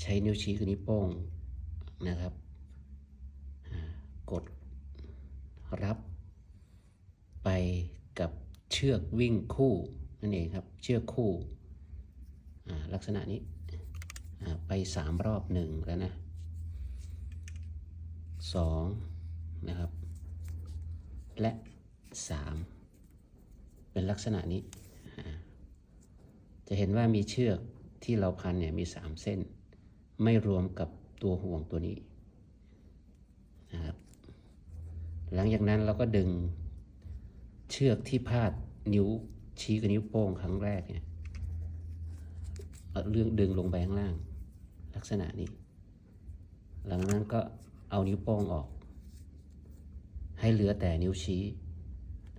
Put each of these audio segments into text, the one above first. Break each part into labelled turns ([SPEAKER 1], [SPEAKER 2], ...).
[SPEAKER 1] ใช้นิ้วชี้กับนิ้วโป้งนะครับ กดรับไปกับเชือกวิ่งคู่นั่นเองครับ เชือกคู่ลักษณะนี้ไปสามรอบหนึ่งแล้วนะสองนะครับ และสามเป็นลักษณะนี้ จะเห็นว่ามีเชือกที่เราพันเนี่ยมีสามเส้น ไม่รวมกับตัวห่วงตัวนี้นะครับ หลังจากนั้นเราก็ดึงเชือกที่พาดนิ้วชี้กับนิ้วโป้งครั้งแรกเนี่ยเรื่องดึงลงไปข้างล่าง ลักษณะนี้ หลังจากนั้นก็เอานิ้วโป้งออก ให้เหลือแต่นิ้วชี้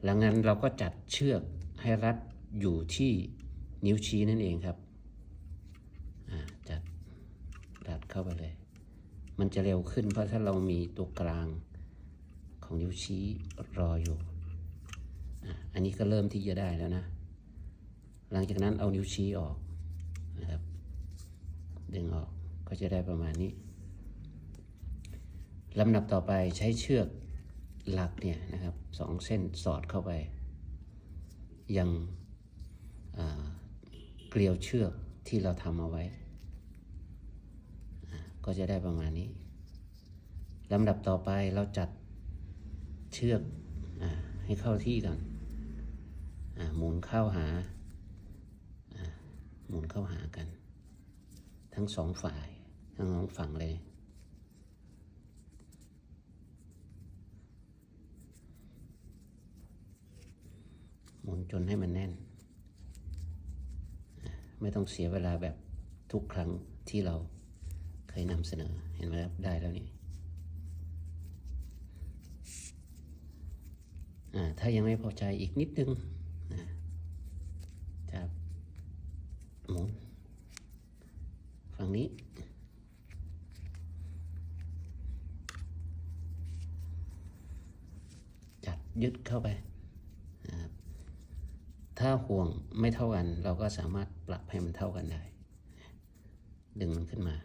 [SPEAKER 1] หลังนั้นเราก็จัดเชือกให้รัดอยู่ที่นิ้วชี้นั่นเองครับอ่าจัดรัด เข้าไปเลย มันจะเร็วขึ้นเพราะถ้าเรามีตัวกลางของนิ้วชี้รออยู่ อันนี้ก็เริ่มที่จะได้แล้วนะ หลังจากนั้นเอานิ้วชี้ออกนะครับ ดึงออกก็จะได้ประมาณนี้ลำดับต่อไปใช้เชือกหลักเนี่ยนะครับสองเส้นสอดเข้าไป ยังเกลียวเชือกที่เราทำเอาไว้ ก็จะได้ประมาณนี้ลำดับต่อไปเราจัดเชือกอให้เข้าที่ก่อนอหมุนเข้าหาหมุนเข้าหากัน ทั้งสองฝ่ายทั้งสองฝั่งเลยหมุนจนให้มันแน่น ไม่ต้องเสียเวลาแบบทุกครั้งที่เรา เคยนำเสนอเห็นไหมครับได้แล้วนี่ถ้ายังไม่พอใจอีกนิดนึงนะจะหมุนฝั่งนี้จัดยึดเข้าไปถ้าห่วงไม่เท่ากัน เราก็สามารถปรับให้มันเท่ากันได้ ดึงมันขึ้นมา